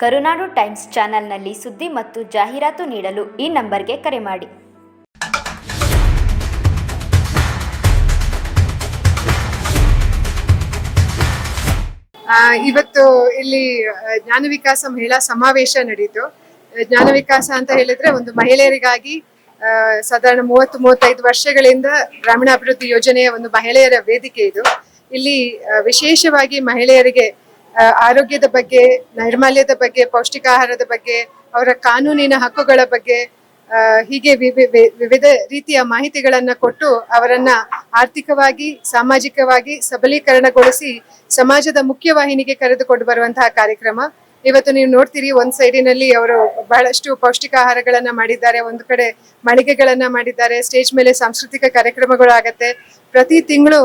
ಕರುನಾಡು times ಚಾನೆಲ್ನಲ್ಲಿ ಸುದ್ದಿ ಮತ್ತು ಜಾಹೀರಾತು ನೀಡಲು ಈ ನಂಬರ್ಗೆ ಕರೆ ಮಾಡಿ. ಇವತ್ತು ಇಲ್ಲಿ ಜ್ಞಾನ ವಿಕಾಸ ಮಹಿಳಾ ಸಮಾವೇಶ ನಡೆಯಿತು ಜ್ಞಾನ ವಿಕಾಸ ಅಂತ ಹೇಳಿದ್ರೆ ಒಂದು ಮಹಿಳೆಯರಿಗಾಗಿ ಸಾಧಾರಣ ಮೂವತ್ತು, ಮೂವತ್ತೈದು ವರ್ಷಗಳಿಂದ ಗ್ರಾಮೀಣಾಭಿವೃದ್ಧಿ ಯೋಜನೆಯ ಒಂದು ಮಹಿಳೆಯರ ವೇದಿಕೆ ಇದು. ಇಲ್ಲಿ ವಿಶೇಷವಾಗಿ ಮಹಿಳೆಯರಿಗೆ ಆರೋಗ್ಯದ ಬಗ್ಗೆ, ನೈರ್ಮಲ್ಯದ ಬಗ್ಗೆ, ಪೌಷ್ಟಿಕಾಹಾರದ ಬಗ್ಗೆ, ಅವರ ಕಾನೂನಿನ ಹಕ್ಕುಗಳ ಬಗ್ಗೆ ಹೀಗೆ ವಿವಿ- ವಿವಿಧ ರೀತಿಯ ಮಾಹಿತಿಗಳನ್ನ ಕೊಟ್ಟು ಅವರನ್ನ ಆರ್ಥಿಕವಾಗಿ, ಸಾಮಾಜಿಕವಾಗಿ ಸಬಲೀಕರಣಗೊಳಿಸಿ ಸಮಾಜದ ಮುಖ್ಯವಾಹಿನಿಗೆ ಕರೆದುಕೊಂಡು ಬರುವಂತಹ ಕಾರ್ಯಕ್ರಮ. ಇವತ್ತು ನೀವು ನೋಡ್ತೀರಿ, ಒಂದ್ ಸೈಡಿನಲ್ಲಿ ಅವರು ಬಹಳಷ್ಟು ಪೌಷ್ಟಿಕ ಆಹಾರಗಳನ್ನ ಮಾಡಿದ್ದಾರೆ, ಒಂದು ಕಡೆ ಮಳಿಗೆಗಳನ್ನ ಮಾಡಿದ್ದಾರೆ, ಸ್ಟೇಜ್ ಮೇಲೆ ಸಾಂಸ್ಕೃತಿಕ ಕಾರ್ಯಕ್ರಮಗಳು ಆಗತ್ತೆ. ಪ್ರತಿ ತಿಂಗಳು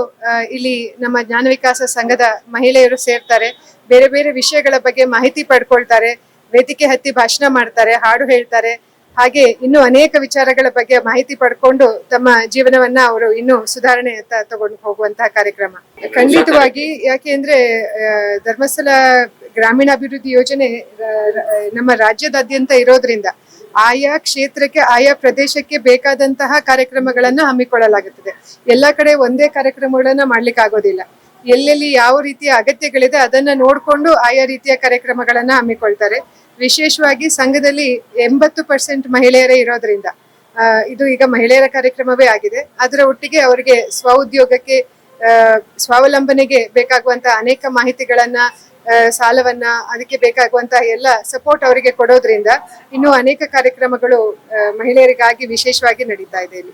ಇಲ್ಲಿ ನಮ್ಮ ಜ್ಞಾನ ವಿಕಾಸ ಸಂಘದ ಮಹಿಳೆಯರು ಸೇರ್ತಾರೆ, ಬೇರೆ ಬೇರೆ ವಿಷಯಗಳ ಬಗ್ಗೆ ಮಾಹಿತಿ ಪಡ್ಕೊಳ್ತಾರೆ, ವೇದಿಕೆ ಹತ್ತಿ ಭಾಷಣ ಮಾಡ್ತಾರೆ, ಹಾಡು ಹೇಳ್ತಾರೆ. ಹಾಗೆ ಇನ್ನು ಅನೇಕ ವಿಚಾರಗಳ ಬಗ್ಗೆ ಮಾಹಿತಿ ಪಡ್ಕೊಂಡು ತಮ್ಮ ಜೀವನವನ್ನ ಅವರು ಇನ್ನು ಸುಧಾರಣೆ ತಗೊಂಡು ಹೋಗುವಂತಹ ಕಾರ್ಯಕ್ರಮ. ಖಂಡಿತವಾಗಿ, ಯಾಕೆ ಅಂದ್ರೆ ಧರ್ಮಸ್ಥಳ ಗ್ರಾಮೀಣಾಭಿವೃದ್ಧಿ ಯೋಜನೆ ನಮ್ಮ ರಾಜ್ಯದಾದ್ಯಂತ ಇರೋದ್ರಿಂದ ಆಯಾ ಕ್ಷೇತ್ರಕ್ಕೆ, ಆಯಾ ಪ್ರದೇಶಕ್ಕೆ ಬೇಕಾದಂತಹ ಕಾರ್ಯಕ್ರಮಗಳನ್ನು ಹಮ್ಮಿಕೊಳ್ಳಲಾಗುತ್ತದೆ. ಎಲ್ಲ ಕಡೆ ಒಂದೇ ಕಾರ್ಯಕ್ರಮಗಳನ್ನ ಮಾಡ್ಲಿಕ್ಕೆ ಆಗೋದಿಲ್ಲ ಎಲ್ಲೆಲ್ಲಿ ಯಾವ ರೀತಿಯ ಅಗತ್ಯಗಳಿದೆ ಅದನ್ನ ನೋಡ್ಕೊಂಡು ಆಯಾ ರೀತಿಯ ಕಾರ್ಯಕ್ರಮಗಳನ್ನ ಹಮ್ಮಿಕೊಳ್ತಾರೆ. ವಿಶೇಷವಾಗಿ ಸಂಘದಲ್ಲಿ ಎಂಬತ್ತು ಪರ್ಸೆಂಟ್ ಮಹಿಳೆಯರೇ ಇರೋದ್ರಿಂದ ಇದು ಈಗ ಮಹಿಳೆಯರ ಕಾರ್ಯಕ್ರಮವೇ ಆಗಿದೆ. ಅದರ ಒಟ್ಟಿಗೆ ಅವರಿಗೆ ಸ್ವಉದ್ಯೋಗಕ್ಕೆ ಸ್ವಾವಲಂಬನೆಗೆ ಬೇಕಾಗುವಂತ ಅನೇಕ ಮಾಹಿತಿಗಳನ್ನ ಸಾಲವನ್ನ ಅದಕ್ಕೆ ಬೇಕಾಗುವಂತಹ ಎಲ್ಲ ಸಪೋರ್ಟ್ ಅವರಿಗೆ ಕೊಡೋದ್ರಿಂದ ಇನ್ನೂ ಅನೇಕ ಕಾರ್ಯಕ್ರಮಗಳು ಮಹಿಳೆಯರಿಗಾಗಿ ವಿಶೇಷವಾಗಿ ನಡೀತಾ ಇದೆ